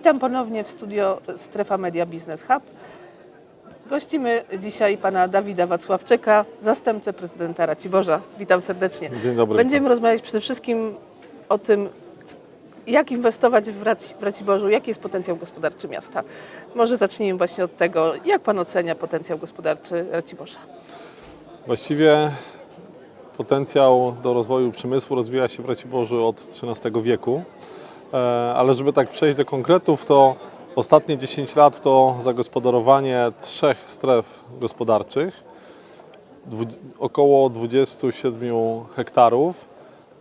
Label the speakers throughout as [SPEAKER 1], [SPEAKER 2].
[SPEAKER 1] Witam ponownie w studio Strefa Media Business Hub. Gościmy dzisiaj pana Dawida Wacławczyka, zastępcę prezydenta Raciborza. Witam serdecznie.
[SPEAKER 2] Dzień dobry.
[SPEAKER 1] Będziemy rozmawiać przede wszystkim o tym, jak inwestować w, Raci, w Raciborzu, jaki jest potencjał gospodarczy miasta. Może zacznijmy właśnie od tego, jak pan ocenia potencjał gospodarczy Raciborza?
[SPEAKER 2] Właściwie potencjał do rozwoju przemysłu rozwija się w Raciborzu od XIII wieku, ale żeby tak przejść do konkretów, to ostatnie 10 lat to zagospodarowanie trzech stref gospodarczych, około 27 hektarów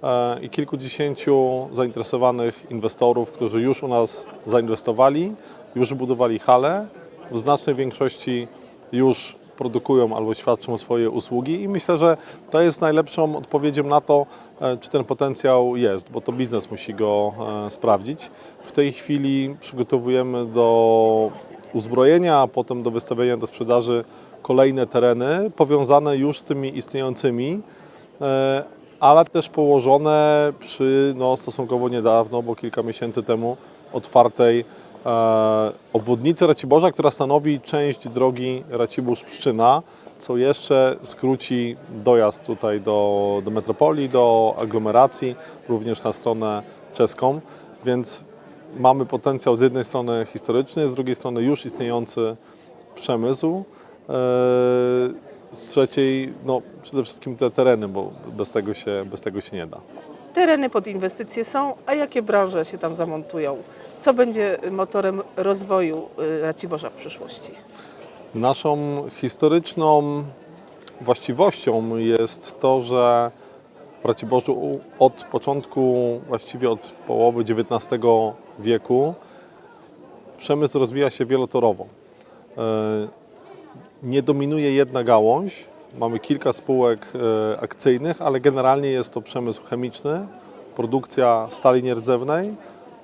[SPEAKER 2] e, i kilkudziesięciu zainteresowanych inwestorów, którzy już u nas zainwestowali, już budowali hale, w znacznej większości już produkują albo świadczą swoje usługi i myślę, że to jest najlepszą odpowiedzią na to, e, czy ten potencjał jest, bo to biznes musi go e, sprawdzić. W tej chwili przygotowujemy do uzbrojenia, a potem do wystawienia do sprzedaży kolejne tereny powiązane już z tymi istniejącymi, e, ale też położone przy no, stosunkowo niedawno, bo kilka miesięcy temu otwartej obwodnicy Raciborza, która stanowi część drogi Racibórz-Pszczyna, co jeszcze skróci dojazd tutaj do, do metropolii, do aglomeracji, również na stronę czeską, więc mamy potencjał z jednej strony historyczny, z drugiej strony już istniejący przemysł, e, z trzeciej no, przede wszystkim te tereny, bo bez tego się, bez tego się nie da.
[SPEAKER 1] Tereny pod inwestycje są, a jakie branże się tam zamontują? Co będzie motorem rozwoju y, Raciborza w przyszłości?
[SPEAKER 2] Naszą historyczną właściwością jest to, że w Raciborzu od początku, właściwie od połowy XIX wieku, przemysł rozwija się wielotorowo. E, Nie dominuje jedna gałąź. Mamy kilka spółek e, akcyjnych, ale generalnie jest to przemysł chemiczny, produkcja stali nierdzewnej,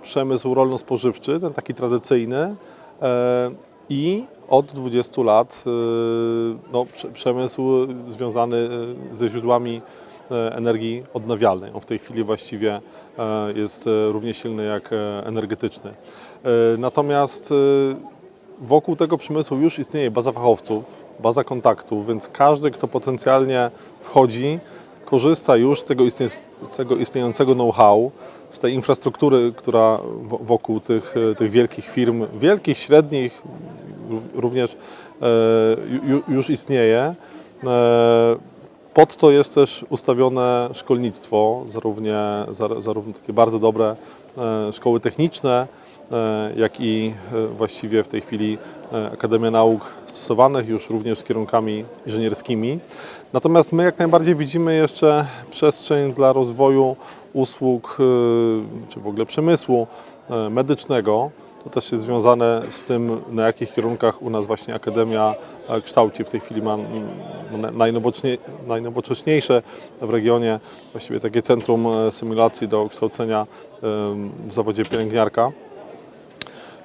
[SPEAKER 2] przemysł rolno-spożywczy, ten taki tradycyjny e, i od 20 lat e, no, prze- przemysł związany ze źródłami energii odnawialnej. On w tej chwili właściwie jest równie silny jak energetyczny. Natomiast wokół tego przemysłu już istnieje baza fachowców, baza kontaktów, więc każdy, kto potencjalnie wchodzi, korzysta już z tego, istnie, z tego istniejącego know-how, z tej infrastruktury, która wo- wokół tych, tych wielkich firm, wielkich, średnich, ró- również e, ju- już istnieje. E, pod to jest też ustawione szkolnictwo, zarówno, zar- zarówno takie bardzo dobre e, szkoły techniczne, jak i e, właściwie w tej chwili e, Akademia Nauk Stosowanych, już również z kierunkami inżynierskimi. Natomiast my jak najbardziej widzimy jeszcze przestrzeń dla rozwoju usług, e, czy w ogóle przemysłu e, medycznego. To też jest związane z tym, na jakich kierunkach u nas właśnie Akademia e, kształci. W tej chwili ma najnowocześniejsze w regionie właściwie takie centrum e, symulacji do kształcenia w zawodzie pielęgniarka,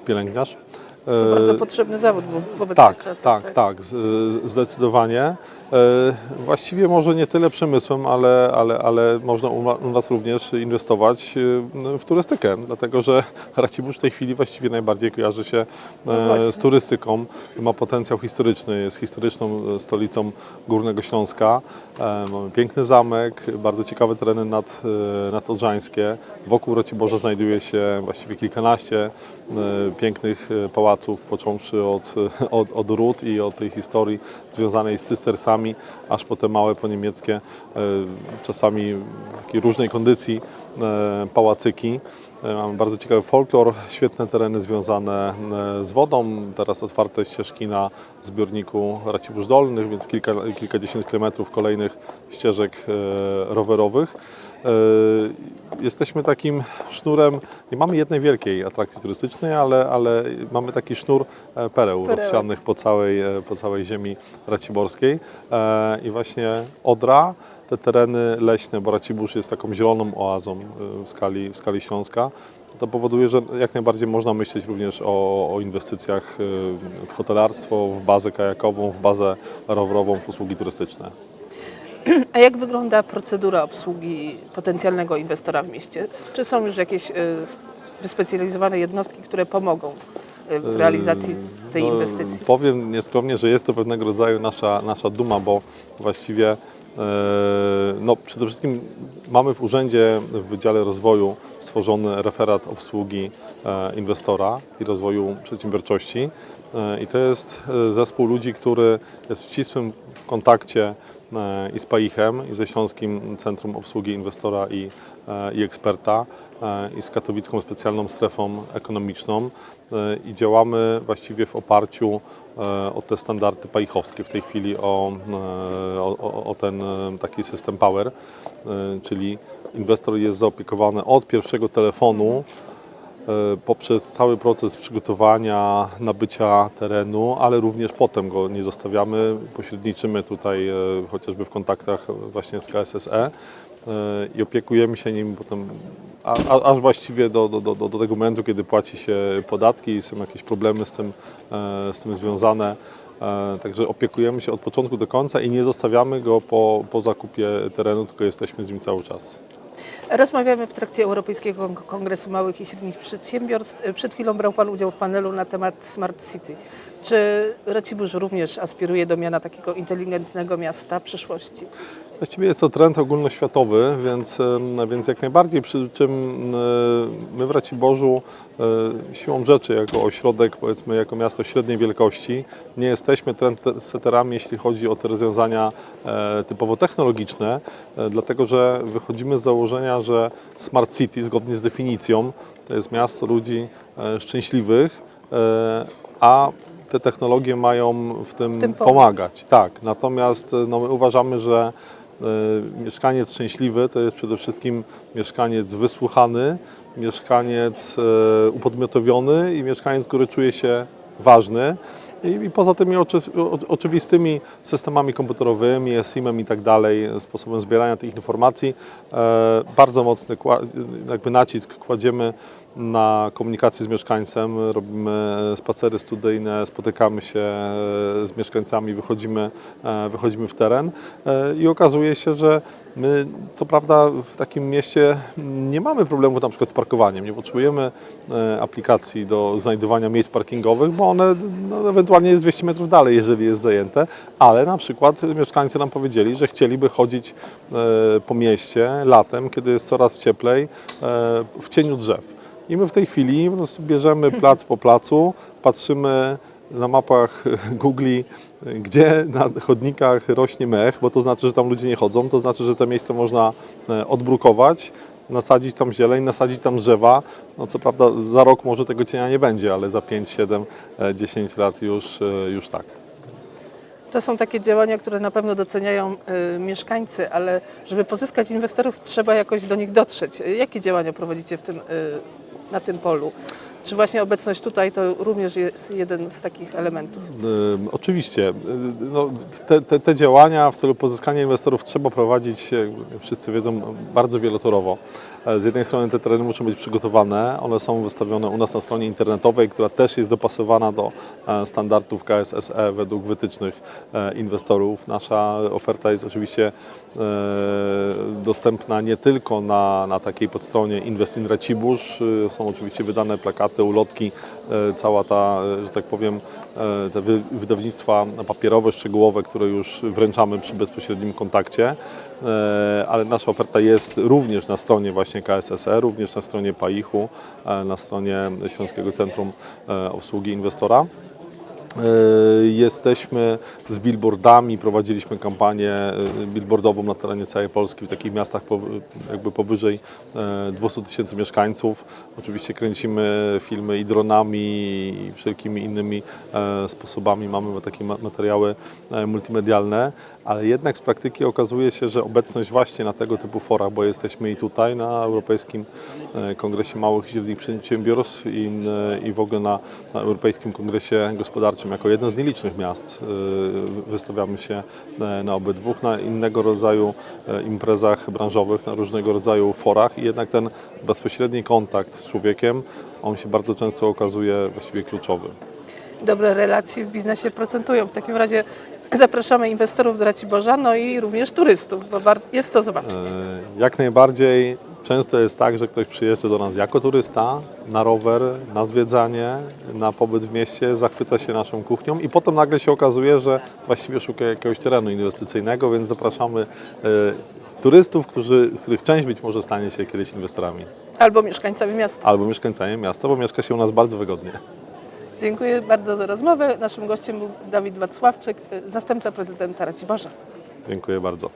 [SPEAKER 2] pielęgniarz.
[SPEAKER 1] To
[SPEAKER 2] E,
[SPEAKER 1] bardzo potrzebny zawód w, w obecnych
[SPEAKER 2] tak,
[SPEAKER 1] czasach.
[SPEAKER 2] tak, tak, z- zdecydowanie. E, Właściwie może nie tyle przemysłem, ale, ale, ale można u nas również inwestować e, w turystykę, dlatego że Racibórz w tej chwili właściwie najbardziej kojarzy się
[SPEAKER 1] No
[SPEAKER 2] z turystyką. Ma potencjał historyczny, jest historyczną stolicą Górnego Śląska. Mamy piękny zamek, bardzo ciekawe tereny nad, nadodrzańskie. Wokół Raciborza znajduje się właściwie kilkanaście pięknych e, pałaców, począwszy od, od, od ród i od tej historii związanej z cystersami, aż po te małe poniemieckie, e, czasami takiej różnej kondycji e, pałacyki. E, Mamy bardzo ciekawy folklor, świetne tereny związane z wodą. Teraz otwarte ścieżki na zbiorniku Racibórz Dolnych, więc kilka, kilkadziesiąt kilometrów kolejnych ścieżek rowerowych. E, Jesteśmy takim sznurem, nie mamy jednej wielkiej atrakcji turystycznej, ale, ale mamy taki sznur e, pereł
[SPEAKER 1] Perełek.
[SPEAKER 2] rozsianych po całej, e, po całej ziemi raciborskiej. I właśnie Odra, te tereny leśne, bo Racibórz jest taką zieloną oazą w skali, w skali Śląska, to powoduje, że jak najbardziej można myśleć również o, o inwestycjach w hotelarstwo, w bazę kajakową, w bazę rowerową, w usługi turystyczne.
[SPEAKER 1] A jak wygląda procedura obsługi potencjalnego inwestora w mieście? Czy są już jakieś y, wyspecjalizowane jednostki, które pomogą y, w realizacji tej
[SPEAKER 2] No,
[SPEAKER 1] inwestycji?
[SPEAKER 2] Powiem nieskromnie, że jest to pewnego rodzaju nasza, nasza duma, bo właściwie e, no, przede wszystkim mamy w urzędzie w Wydziale Rozwoju stworzony referat obsługi e, inwestora i rozwoju przedsiębiorczości. E, I to jest e, zespół ludzi, który jest w ścisłym kontakcie e, i z PAIChem, i ze Śląskim Centrum Obsługi Inwestora i, e, i Eksperta, e, i z Katowicką Specjalną Strefą Ekonomiczną e, i działamy właściwie w oparciu e, o te standardy paichowskie w tej chwili, o, e, o, o- ten e, taki system Power, e, czyli inwestor jest zaopiekowany od pierwszego telefonu e, poprzez cały proces przygotowania, nabycia terenu, ale również potem go nie zostawiamy, pośredniczymy tutaj e, chociażby w kontaktach właśnie z KSSE e, i opiekujemy się nim potem, aż właściwie do, do, do, do tego momentu, kiedy płaci się podatki i są jakieś problemy z tym, z tym związane. Także opiekujemy się od początku do końca i nie zostawiamy go po, po zakupie terenu, tylko jesteśmy z nim cały czas.
[SPEAKER 1] Rozmawiamy w trakcie Europejskiego Kongresu Małych i Średnich Przedsiębiorstw. Przed chwilą brał Pan udział w panelu na temat Smart City. Czy Racibórz również aspiruje do miana takiego inteligentnego miasta przyszłości?
[SPEAKER 2] Właściwie jest to trend ogólnoświatowy, więc, więc jak najbardziej, przy czym my w Raciborzu e, siłą rzeczy jako ośrodek, powiedzmy jako miasto średniej wielkości, nie jesteśmy trendsetterami, jeśli chodzi o te rozwiązania e, typowo technologiczne, e, dlatego że wychodzimy z założenia, że Smart City zgodnie z definicją to jest miasto ludzi szczęśliwych, a te technologie mają w tym,
[SPEAKER 1] tym pomóc.
[SPEAKER 2] pomagać. Tak, natomiast no, my uważamy, że mieszkaniec szczęśliwy to jest przede wszystkim mieszkaniec wysłuchany, mieszkaniec e, upodmiotowiony i mieszkaniec, który czuje się ważny. I, poza tymi oczywistymi systemami komputerowymi, SIM-em i tak dalej, sposobem zbierania tych informacji, e, bardzo mocny jakby nacisk kładziemy na komunikację z mieszkańcem, robimy spacery studyjne, spotykamy się e, z mieszkańcami, wychodzimy, e, wychodzimy w teren. E, i okazuje się, że my co prawda w takim mieście nie mamy problemu na przykład z parkowaniem, nie potrzebujemy aplikacji do znajdowania miejsc parkingowych, bo one no, ewentualnie jest 200 metrów dalej, jeżeli jest zajęte, ale na przykład mieszkańcy nam powiedzieli, że chcieliby chodzić po mieście latem, kiedy jest coraz cieplej, w cieniu drzew. I my w tej chwili po prostu bierzemy plac po placu, patrzymy na mapach Google, gdzie na chodnikach rośnie mech, bo to znaczy, że tam ludzie nie chodzą, to znaczy, że te miejsce można e, odbrukować, nasadzić tam zieleń, nasadzić tam drzewa. No co prawda za rok może tego cienia nie będzie, ale za 5, 7, e, 10 lat już, e, już tak.
[SPEAKER 1] To są takie działania, które na pewno doceniają y, mieszkańcy, ale żeby pozyskać inwestorów, trzeba jakoś do nich dotrzeć. Jakie działania prowadzicie w tym, y, na tym polu? Czy właśnie obecność tutaj to również jest jeden z takich elementów?
[SPEAKER 2] Oczywiście. Y, No, te, te, te działania w celu pozyskania inwestorów trzeba prowadzić, jak wszyscy wiedzą, bardzo wielotorowo. E, Z jednej strony te tereny muszą być przygotowane, one są wystawione u nas na stronie internetowej, która też jest dopasowana do e, standardów KSSE według wytycznych e, inwestorów. Nasza oferta jest oczywiście dostępna nie tylko na, na takiej podstronie Invest in Racibórz, Y, są oczywiście wydane plakaty, ulotki, e, cała ta, e, że tak powiem, e, te wy- wydawnictwa papierowe, szczegółowe, które już wręczamy przy bezpośrednim kontakcie, ale nasza oferta jest również na stronie właśnie KSSE, również na stronie PAIH-u, na stronie Śląskiego Centrum Obsługi Inwestora. E, Jesteśmy z billboardami, prowadziliśmy kampanię e, billboardową na terenie całej Polski w takich miastach jakby powyżej e, 200 tysięcy mieszkańców. Oczywiście kręcimy filmy i dronami i wszelkimi innymi e, sposobami. Mamy takie ma- materiały e, multimedialne, ale jednak z praktyki okazuje się, że obecność właśnie na tego typu forach, bo jesteśmy i tutaj na Europejskim e, Kongresie Małych i Średnich Przedsiębiorstw i, e, i w ogóle na, na Europejskim Kongresie Gospodarczym jako jedno z nielicznych miast e, wystawiamy się e, na obydwu, na innego rodzaju e, imprezach branżowych, na różnego rodzaju forach i jednak ten bezpośredni kontakt z człowiekiem, on się bardzo często okazuje właściwie kluczowy.
[SPEAKER 1] Dobre relacje w biznesie procentują. W takim razie Zapraszamy inwestorów do Raciborza, no i również turystów, bo jest co zobaczyć.
[SPEAKER 2] E, Jak najbardziej. Często jest tak, że ktoś przyjeżdża do nas jako turysta, na rower, na zwiedzanie, na pobyt w mieście, zachwyca się naszą kuchnią i potem nagle się okazuje, że właściwie szuka jakiegoś terenu inwestycyjnego, więc zapraszamy e, turystów, którzy, z których część być może stanie się kiedyś inwestorami
[SPEAKER 1] Albo mieszkańcami miasta.
[SPEAKER 2] albo mieszkańcami miasta, bo mieszka się u nas bardzo wygodnie.
[SPEAKER 1] Dziękuję bardzo za rozmowę. Naszym gościem był Dawid Wacławczyk, y, zastępca prezydenta Raciborza.
[SPEAKER 2] Dziękuję bardzo.